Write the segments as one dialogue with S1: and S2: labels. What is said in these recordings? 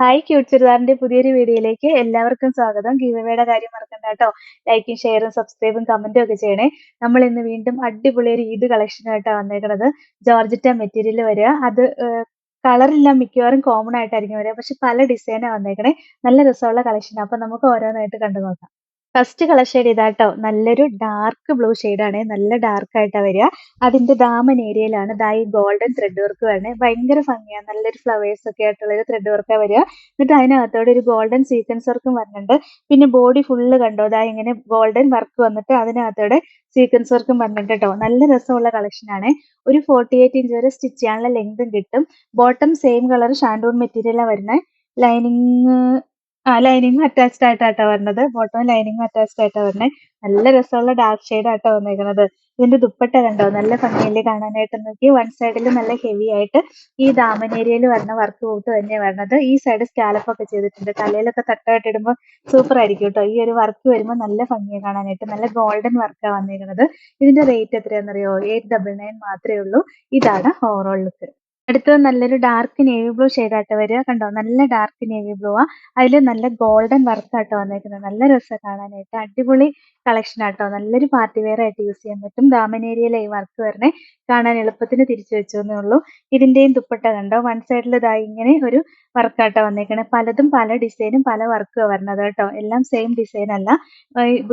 S1: Hi cute ചുരിദാറിന്റെ പുതിയൊരു വീഡിയോയിലേക്ക് എല്ലാവർക്കും സ്വാഗതം. ഗീവവേയുടെ കാര്യം മറക്കണ്ട കേട്ടോ. ലൈക്കും ഷെയറും സബ്സ്ക്രൈബും കമന്റും ഒക്കെ ചെയ്യണേ. നമ്മൾ ഇന്ന് വീണ്ടും അടിപൊളി ഒരു ഈദ് കളക്ഷനായിട്ടാണ് വന്നേക്കുന്നത് ജോർജറ്റ മെറ്റീരിയൽ വരിക. അത് കളറെല്ലാം മിക്കവാറും കോമൺ ആയിട്ടായിരിക്കും വരിക. പക്ഷെ പല ഡിസൈനാണ് വന്നേക്കണേ. നല്ല രസമുള്ള കളക്ഷൻ അപ്പൊ നമുക്ക് ഓരോന്നായിട്ട് കണ്ടു നോക്കാം ഫസ്റ്റ് കളർ ഷെയ്ഡ് ഇതാട്ടോ. നല്ലൊരു ഡാർക്ക് ബ്ലൂ ആണ്. നല്ല ഡാർക്ക് ആയിട്ടാ വരിക. അതിന്റെ ദാമൻ ഏരിയയിലാണ് ദാ ഈ ഗോൾഡൻ ത്രെഡ് വർക്ക് വരണത് ഭയങ്കര ഭംഗിയാണ് നല്ലൊരു ഫ്ലവേഴ്സ് ഒക്കെ ആയിട്ടുള്ള ഒരു ത്രെഡ് വർക്കാ വരിക. എന്നിട്ട് അതിനകത്തോടെ ഒരു ഗോൾഡൻ സീക്വൻസ് വർക്കും വരുന്നുണ്ട് പിന്നെ ബോഡി ഫുള്ള് കണ്ടോ? ദാ ഇങ്ങനെ ഗോൾഡൻ വർക്ക് വന്നിട്ട് അതിനകത്തോടെ സീക്വൻസ് വർക്കും വന്നിട്ട് കേട്ടോ. നല്ല രസമുള്ള കളക്ഷനാണ് ഒരു ഫോർട്ടി എയ്റ്റ് ഇഞ്ച് വരെ സ്റ്റിച്ച് ചെയ്യാനുള്ള ലെങ്തും കിട്ടും. ബോട്ടം സെയിം കളർ ഷാൻഡൂൺ മെറ്റീരിയലാണ് വരുന്നത് ലൈനിങ് ആ ലൈനിങ് അറ്റാച്ച്ഡ് ആയിട്ടാട്ടോ വരുന്നത് ബോട്ടം ലൈനിങ് അറ്റാച്ച്ഡ് ആയിട്ടാ വരുന്നത് നല്ല രസമുള്ള ഡാർക്ക് ഷെയ്ഡ് ആട്ടോ വന്നേക്കുന്നത് ഇതിന്റെ ദുപ്പട്ട കണ്ടോ? നല്ല ഭംഗിയിൽ കാണാനായിട്ട് നോക്കി. വൺ സൈഡിൽ നല്ല ഹെവി ആയിട്ട് ഈ ദാമനേരിയയിൽ വരുന്ന വർക്ക് പോയിട്ട് തന്നെ വരുന്നത് ഈ സൈഡ് സ്കാലപ്പ് ഒക്കെ ചെയ്തിട്ടുണ്ട്. തലയിലൊക്കെ തട്ടായിട്ട് ഇടുമ്പോൾ സൂപ്പർ ആയിരിക്കും കേട്ടോ ഈ ഒരു വർക്ക് വരുമ്പോൾ നല്ല ഭംഗിയാണ് കാണാനായിട്ട്. നല്ല ഗോൾഡൻ വർക്കാണ് വന്നിരിക്കുന്നത് ഇതിന്റെ റേറ്റ് എത്രയാണെന്നറിയോ? എയ്റ്റ് ഡബിൾ നയൻ മാത്രമേ ഉള്ളൂ. ഇതാണ് ഓവറോൾ ലുക്ക് അടുത്തത് നല്ലൊരു ഡാർക്ക് നേവി ബ്ലൂ ഷെയ്ഡായിട്ട് വരിക. കണ്ടോ? നല്ല ഡാർക്ക് നേവി ബ്ലൂ ആ. അതിൽ നല്ല ഗോൾഡൻ വർക്കായിട്ട് വന്നേക്കുന്നത് നല്ല രസം കാണാനായിട്ട്. അടിപൊളി കളക്ഷൻ ആട്ടോ. നല്ലൊരു പാർട്ടി വെയർ ആയിട്ട് യൂസ് ചെയ്യാൻ പറ്റും. ദാമൻ ഏരിയയിലെ ഈ വർക്ക് വരണേ. കാണാൻ എളുപ്പത്തിന് തിരിച്ചു വെച്ചു എന്നേ ഉള്ളൂ. ഇതിന്റെയും ദുപ്പട്ട കണ്ടോ? വൺ സൈഡിൽ ഇതായി ഇങ്ങനെ ഒരു വർക്കാട്ടോ വന്നേക്കണേ പലതും പല ഡിസൈനും പല വർക്കുമാണ് വരണത് കേട്ടോ. എല്ലാം സെയിം ഡിസൈൻ അല്ല.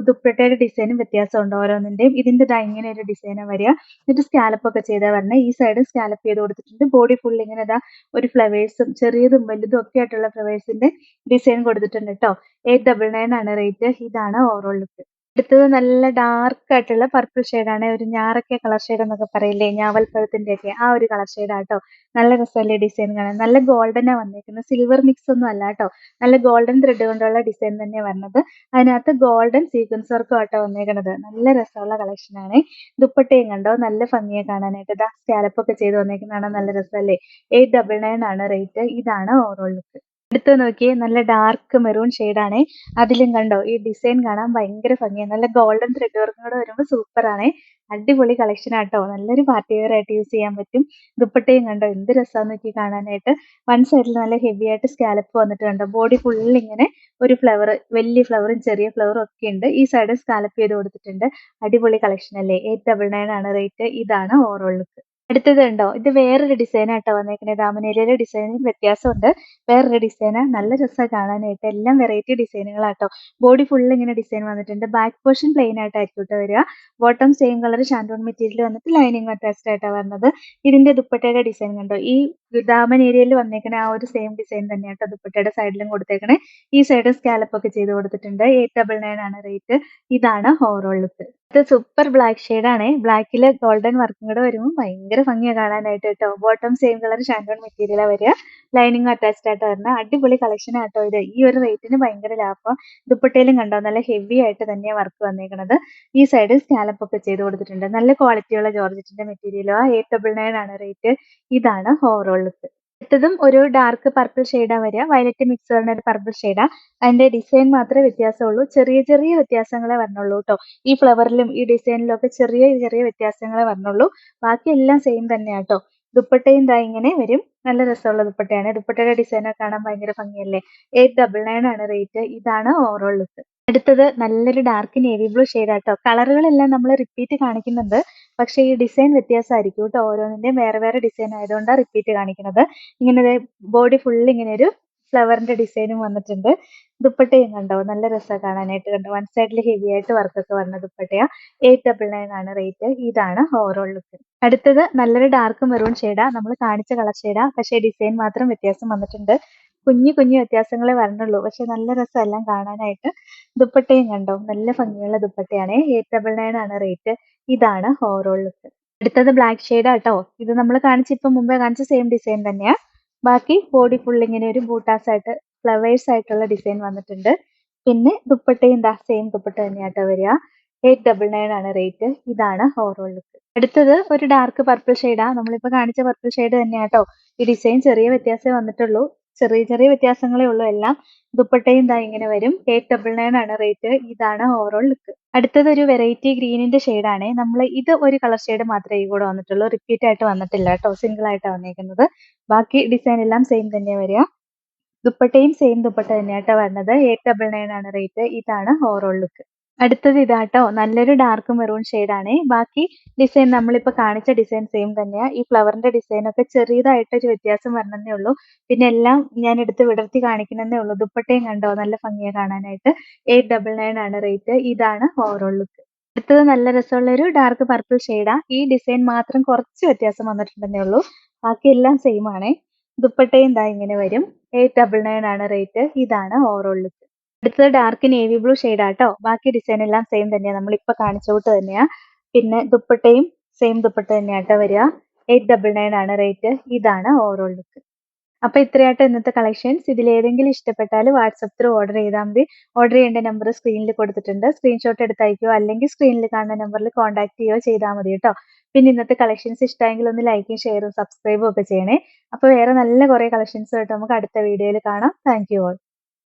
S1: ദുപ്പട്ടയുടെ ഡിസൈനും വ്യത്യാസമുണ്ട് ഓരോന്നിന്റെയും. ഇതിന്റെ ഇതാ ഇങ്ങനെ ഒരു ഡിസൈനാണ് വരിക. എന്നിട്ട് സ്കാലപ്പ് ഒക്കെ ചെയ്താൽ വരണേ. ഈ സൈഡ് സ്കാലപ്പ് ചെയ്ത് കൊടുത്തിട്ടുണ്ട്. ബോഡി ഫുൾ ഇങ്ങനെ ഇതാ ഒരു ഫ്ലവേഴ്സും ചെറിയതും വലുതും ഒക്കെ ആയിട്ടുള്ള ഫ്ലവേഴ്സിന്റെ ഡിസൈൻ കൊടുത്തിട്ടുണ്ട് കേട്ടോ എയ്റ്റ് ഡബിൾ നയൻ ആണ് റേറ്റ് ഇതാണ് ഓവറോൾ ലുക്ക് അടുത്തത് നല്ല ഡാർക്ക് ആയിട്ടുള്ള പർപ്പിൾ ആണ്. ഒരു ഞാറൊക്കെ കളർ ഷെയ്ഡ് എന്നൊക്കെ പറയില്ലേ? ഞാവൽപ്പഴത്തിന്റെ ഒക്കെ ആ ഒരു കളർ ഷെയ്ഡ് ആട്ടോ നല്ല രസമല്ലേ ഡിസൈൻ കാണാൻ? നല്ല ഗോൾഡനാ വന്നിരിക്കുന്നത് സിൽവർ മിക്സ് ഒന്നും അല്ല കേട്ടോ നല്ല ഗോൾഡൻ ത്രെഡ് കൊണ്ടുള്ള ഡിസൈൻ തന്നെയാണ് വരുന്നത് അതിനകത്ത് ഗോൾഡൻ സീക്വൻസ് വർക്കും ആട്ടോ വന്നേക്കുന്നത് നല്ല രസമുള്ള കളക്ഷൻ ആണ്. ദുപ്പട്ടയും കണ്ടോ? നല്ല ഭംഗിയെ കാണാനായിട്ട്. ഇതാ സ്കാലപ്പൊക്കെ ചെയ്ത് വന്നേക്കുന്നതാണ്. നല്ല രസമല്ലേ? എയ്റ്റ് ഡബിൾ നയൻ ആണ് റേറ്റ് ഇതാണ് ഓവറോൾ ലുക്ക് എടുത്ത് നോക്കിയേ നല്ല ഡാർക്ക് മെറൂൺ ആണ്. അതിലും കണ്ടോ ഈ ഡിസൈൻ കാണാൻ ഭയങ്കര ഭംഗിയാണ് നല്ല ഗോൾഡൻ ത്രെഡ് വർക്കും കൂടെ വരുമ്പോൾ സൂപ്പർ ആണ്. അടിപൊളി കളക്ഷൻ ആട്ടോ. നല്ലൊരു പാർട്ടി വെയർ ആയിട്ട് യൂസ് ചെയ്യാൻ പറ്റും. ദുപ്പട്ടയും കണ്ടോ എന്ത് രസമാണെന്ന് നോക്കി കാണാനായിട്ട്. വൺ സൈഡിൽ നല്ല ഹെവി ആയിട്ട് സ്കാലപ്പ് വന്നിട്ട് കണ്ടോ. ബോഡി ഫുള്ളിൽ ഇങ്ങനെ ഒരു ഫ്ലവർ വലിയ ഫ്ലവറും ചെറിയ ഫ്ലവറും ഒക്കെ ഉണ്ട്. ഈ സൈഡ് സ്കാലപ്പ് ചെയ്ത് കൊടുത്തിട്ടുണ്ട്. അടിപൊളി കളക്ഷൻ അല്ലേ? എയ്റ്റ് ഡബിൾ നയൻ ആണ് റേറ്റ് ഇതാണ് ഓവറോൾ ലുക്ക് അടുത്തത് ഉണ്ടോ ഇത് വേറൊരു ഡിസൈൻ ആട്ടോ വന്നേക്കുന്നത് ദാമനേരിയയിലെ ഡിസൈനിൽ വ്യത്യാസമുണ്ട്. വേറൊരു ഡിസൈന നല്ല രസമാണ് കാണാനായിട്ട്. എല്ലാം വെറൈറ്റി ഡിസൈനുകളാട്ടോ ബോഡി ഫുൾ ഇങ്ങനെ ഡിസൈൻ വന്നിട്ടുണ്ട്. ബാക്ക് പോർഷൻ പ്ലെയിൻ ആയിട്ടായിരിക്കും വരിക. ബോട്ടം സെയിം കളർ ഷാൻഡോൺ മെറ്റീരിയൽ വന്നിട്ട് ലൈനിങ് അറ്റാച്ച്ഡ് ആയിട്ടാണ് വരുന്നത് ഇതിന്റെ ദുപ്പട്ടയുടെ ഡിസൈൻ കണ്ടോ? ഈ ദാമൻ ഏരിയയിൽ വന്നേക്കണ ആ ഒരു സെയിം ഡിസൈൻ തന്നെയാട്ടോ ദുപ്പട്ടയുടെ സൈഡിലും കൊടുത്തേക്കണേ. ഈ സൈഡ് സ്കാലപ്പ് ഒക്കെ ചെയ്ത് കൊടുത്തിട്ടുണ്ട്. എയ്റ്റ് ഡബിൾ നയൻ ആണ് റേറ്റ് ഇതാണ് ഓവറോൾ ലുക്ക് ഇത് സൂപ്പർ ബ്ലാക്ക് ഷെയ്ഡ് ആണ്. ബ്ലാക്കിൽ ഗോൾഡൻ വർക്കും കൂടെ വരുമ്പോൾ ഭയങ്കര ഭംഗിയാണ് കാണാനായിട്ട് കേട്ടോ ബോട്ടം സെയിം കളർ ഷാൻഡോൺ മെറ്റീരിയലാണ് വരിക. ലൈനിങ് അറ്റാച്ച്ഡ് ആയിട്ട് വരുന്ന അടിപൊളി കളക്ഷൻ ആട്ടോ ഇത്. ഈ ഒരു റേറ്റിന് ഭയങ്കര ലാഭം. ദുപ്പട്ടയിലും കണ്ടോ? നല്ല ഹെവി ആയിട്ട് തന്നെയാണ് വർക്ക് വന്നേക്കുന്നത് ഈ സൈഡ് സ്കാലപ്പ് ഒക്കെ ചെയ്ത് കൊടുത്തിട്ടുണ്ട്. നല്ല ക്വാളിറ്റിയുള്ള ജോർജറ്റിന്റെ മെറ്റീരിയലോ എയ്റ്റ് ഡബിൾ നയൻ ആണ് റേറ്റ് ഇതാണ് ഓവറോൾ ലുക്ക് അടുത്തതും ഒരു ഡാർക്ക് പർപ്പിൾ ഷെയ്ഡാണ് വരിക. വയലറ്റ് മിക്സ് പറഞ്ഞ ഒരു പർപ്പിൾ ഷെയ്ഡാണ് അതിന്റെ ഡിസൈൻ മാത്രമേ വ്യത്യാസമുള്ളൂ. ചെറിയ ചെറിയ വ്യത്യാസങ്ങളെ വരണുള്ളൂ കേട്ടോ ഈ ഫ്ലവറിലും ഈ ഡിസൈനിലും ഒക്കെ ചെറിയ ചെറിയ വ്യത്യാസങ്ങളെ വരണുള്ളൂ. ബാക്കി എല്ലാം സെയിം തന്നെയാണ് കേട്ടോ ദുപ്പട്ടയും ദാ ഇങ്ങനെ വരും. നല്ല രസമുള്ള ദുപ്പട്ടയാണ്. ദുപ്പട്ടയുടെ ഡിസൈൻ ഒക്കെ കാണാൻ ഭയങ്കര ഭംഗിയല്ലേ? എയ്റ്റ് ഡബിൾ നയൻ ആണ് റേറ്റ് ഇതാണ് ഓവറോൾ ലുക്ക് അടുത്തത് നല്ലൊരു ഡാർക്ക് നേവി ബ്ലൂ ഷെയ്ഡ് ആട്ടോ കളറുകളെല്ലാം നമ്മൾ റിപ്പീറ്റ് കാണിക്കുന്നുണ്ട്. പക്ഷേ ഈ ഡിസൈൻ വ്യത്യാസമായിരിക്കും കേട്ടോ ഓരോന്നിന്റെയും വേറെ വേറെ ഡിസൈൻ ആയതുകൊണ്ടാണ് റിപ്പീറ്റ് കാണിക്കുന്നത്. ഇങ്ങനെ ബോഡി ഫുള്ള് ഇങ്ങനെ ഒരു ഫ്ലവറിന്റെ ഡിസൈനും വന്നിട്ടുണ്ട്. ദുപ്പട്ടയും കണ്ടോ? നല്ല രസമാണ് കാണാനായിട്ട് കണ്ടോ? വൺ സൈഡിൽ ഹെവി ആയിട്ട് വർക്കൊക്കെ വന്ന ദുപ്പട്ടയാ. എയ്റ്റ് ഡബിൾ നയൻ ആണ് റേറ്റ് ഇതാണ് ഓവറോൾ ലുക്ക് അടുത്തത് നല്ലൊരു ഡാർക്ക് മെറൂൺ ഷെയ്ഡാ നമ്മൾ കാണിച്ച കളർ ഷെയ്ഡാ പക്ഷേ ഡിസൈൻ മാത്രം വ്യത്യാസം വന്നിട്ടുണ്ട്. കുഞ്ഞു കുഞ്ഞു വ്യത്യാസങ്ങളെ വരണുള്ളൂ. പക്ഷെ നല്ല രസം എല്ലാം കാണാനായിട്ട് ദുപ്പട്ടയും കണ്ടോ? നല്ല ഭംഗിയുള്ള ദുപ്പട്ടയാണ്. എയ്റ്റ് ഡബിൾ നയൻ ആണ് റേറ്റ്. ഇതാണ് ഓവറോൾ ലുക്ക് അടുത്തത് ബ്ലാക്ക് ഷെയ്ഡ് ആട്ടോ. ഇത് നമ്മൾ കാണിച്ച ഇപ്പൊ മുമ്പേ കാണിച്ച സെയിം ഡിസൈൻ തന്നെയാ. ബാക്കി ബോഡി ഫുൾ ഇങ്ങനെ ഒരു ബൂട്ടാസ് ആയിട്ട് ഫ്ലവേഴ്സ് ആയിട്ടുള്ള ഡിസൈൻ വന്നിട്ടുണ്ട്. പിന്നെ ദുപ്പട്ടയും ദാ സെയിം ദുപ്പട്ട തന്നെയാട്ടോ വരിക. എയ്റ്റ് ഡബിൾ നയൻ ആണ് റേറ്റ്. ഇതാണ് ഓവറോൾ ലുക്ക് അടുത്തത് ഒരു ഡാർക്ക് പർപ്പിൾ ഷെയ്ഡാ നമ്മളിപ്പോ കാണിച്ച പർപ്പിൾ ഷെയ്ഡ് തന്നെയാട്ടോ. ഈ ഡിസൈൻ ചെറിയ വ്യത്യാസമേ വന്നിട്ടുള്ളൂ. ചെറിയ ചെറിയ വ്യത്യാസങ്ങളേ ഉള്ളൂ. എല്ലാം ദുപ്പട്ടയും ഇതാ ഇങ്ങനെ വരും. എയ്റ്റ് ഡബിൾ നയൻ ആണ് റേറ്റ് ഇതാണ് ഓവറോൾ ലുക്ക് അടുത്തത് ഒരു വെറൈറ്റി ഗ്രീനിന്റെ ആണ്. നമ്മൾ ഇത് ഒരു കളർ ഷെയ്ഡ് മാത്രമേ ഈ കൂടെ വന്നിട്ടുള്ളൂ. റിപ്പീറ്റ് ആയിട്ട് വന്നിട്ടില്ല കേട്ടോ. സിംഗിൾ ആയിട്ടാണ് വന്നേക്കുന്നത്. ബാക്കി ഡിസൈൻ എല്ലാം സെയിം തന്നെ വരിക. ദുപ്പട്ടയും സെയിം ദുപ്പട്ട തന്നെയാട്ടോ വരുന്നത് എയ്റ്റ് ഡബിൾ നയൻ ആണ് റേറ്റ് ഇതാണ് ഓവറോൾ ലുക്ക് അടുത്തത് ഇതാട്ടോ. നല്ലൊരു ഡാർക്ക് മെറൂൺ ആണ്. ബാക്കി ഡിസൈൻ നമ്മളിപ്പോൾ കാണിച്ച ഡിസൈൻ സെയിം തന്നെയാണ് ഈ ഫ്ലവറിന്റെ ഡിസൈൻ ഒക്കെ ചെറിയതായിട്ടൊരു വ്യത്യാസം വരണമെന്നേ ഉള്ളൂ. പിന്നെ എല്ലാം ഞാൻ എടുത്ത് വിടർത്തി കാണിക്കണമെന്നേ ഉള്ളൂ. ദുപ്പട്ടയും കണ്ടോ? നല്ല ഭംഗിയാണ് കാണാനായിട്ട്. എയ്റ്റ് ഡബിൾ നയൻ ആണ് റേറ്റ് ഇതാണ് ഓവറോൾ ലുക്ക് അടുത്തത് നല്ല രസമുള്ള ഒരു ഡാർക്ക് പർപ്പിൾ ഷെയ്ഡാ ഈ ഡിസൈൻ മാത്രം കുറച്ച് വ്യത്യാസം വന്നിട്ടുണ്ടെന്നേ ഉള്ളൂ. ബാക്കി എല്ലാം സെയിം ആണേ. ദുപ്പട്ടയും ഇതാ ഇങ്ങനെ വരും. എയ്റ്റ് ഡബിൾ നയൻ ആണ് റേറ്റ് ഇതാണ് ഓവറോൾ ലുക്ക് അടുത്തത് ഡാർക്ക് നേവി ബ്ലൂ ഷെയ്ഡാട്ടോ ബാക്കി ഡിസൈൻ എല്ലാം സെയിം തന്നെയാ. നമ്മളിപ്പോൾ കാണിച്ച കൂട്ട് തന്നെയാ. പിന്നെ ദുപ്പട്ടയും സെയിം ദുപ്പട്ട തന്നെയാട്ടോ വരിക. എയ്റ്റ് ഡബിൾ നയൻ ആണ് റേറ്റ് ഇതാണ് ഓവറോൾ ലുക്ക് അപ്പൊ ഇത്രയായിട്ട് ഇന്നത്തെ കളക്ഷൻസ് ഇതിൽ ഏതെങ്കിലും ഇഷ്ടപ്പെട്ടാൽ വാട്സപ്പ് ത്രൂ ഓർഡർ ചെയ്താൽ മതി. ഓർഡർ ചെയ്യേണ്ട നമ്പർ സ്ക്രീനിൽ കൊടുത്തിട്ടുണ്ട്. സ്ക്രീൻഷോട്ട് എടുത്ത് അയക്കുകയോ അല്ലെങ്കിൽ സ്ക്രീനിൽ കാണുന്ന നമ്പറിൽ കോൺടാക്ട് ചെയ്യുകയോ ചെയ്താൽ മതി കേട്ടോ പിന്നെ ഇന്നത്തെ കളക്ഷൻസ് ഇഷ്ടമെങ്കിൽ ഒന്ന് ലൈക്കും ഷെയറും സബ്സ്ക്രൈബും ഒക്കെ ചെയ്യണേ. അപ്പോൾ വേറെ നല്ല കുറേ കളക്ഷൻസ് ആയിട്ട് നമുക്ക് അടുത്ത വീഡിയോയിൽ കാണാം. Thank you all